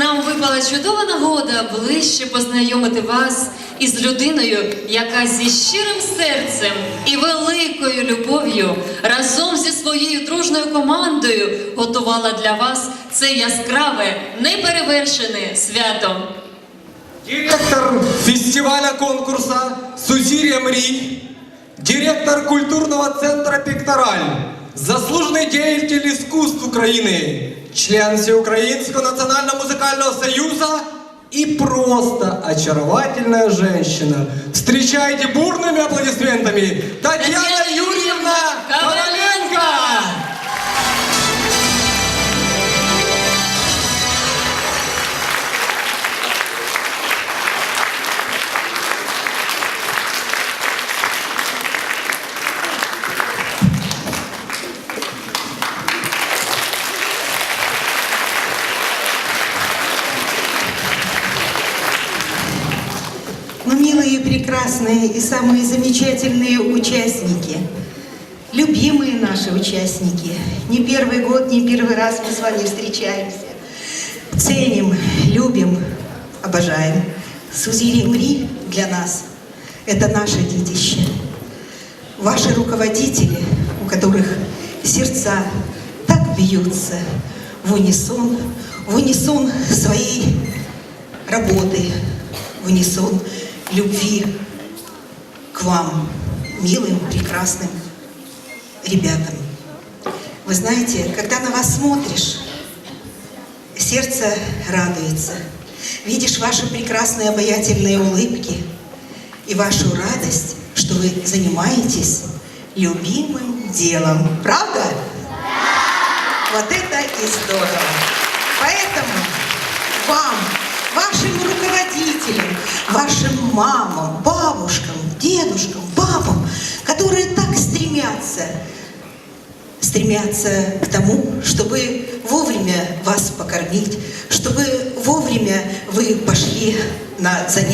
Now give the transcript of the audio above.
нам випала чудова нагода ближче познайомити вас із людиною, яка зі щирим серцем і великою любов'ю разом зі своєю дружною командою готувала для вас це яскраве, неперевершене свято. Директор фестиваля конкурса «Сузір'я мрій», директор культурного центра «Пектораль», заслуженный деятель искусств Украины, член Всеукраинского национального музыкального союза и просто очаровательная женщина. Встречайте бурными аплодисментами Татьяна Но милые, прекрасные и самые замечательные участники, любимые наши участники, не первый год, не первый раз мы с вами встречаемся, ценим, любим, обожаем. Сузири Мри для нас – это наше детище. Ваши руководители, у которых сердца так бьются в унисон, в унисон своей работы, в унисон любви к вам, милым, прекрасным ребятам. Вы знаете, когда на вас смотришь, сердце радуется. Видишь ваши прекрасные обаятельные улыбки и вашу радость, что вы занимаетесь любимым делом. Правда? Вот это и здорово. Поэтому вам, вашим руководителям, вашим мамам, бабушкам, дедушкам, папам, которые так стремятся, стремятся к тому, чтобы вовремя вас покормить, чтобы вовремя вы пошли на занятия.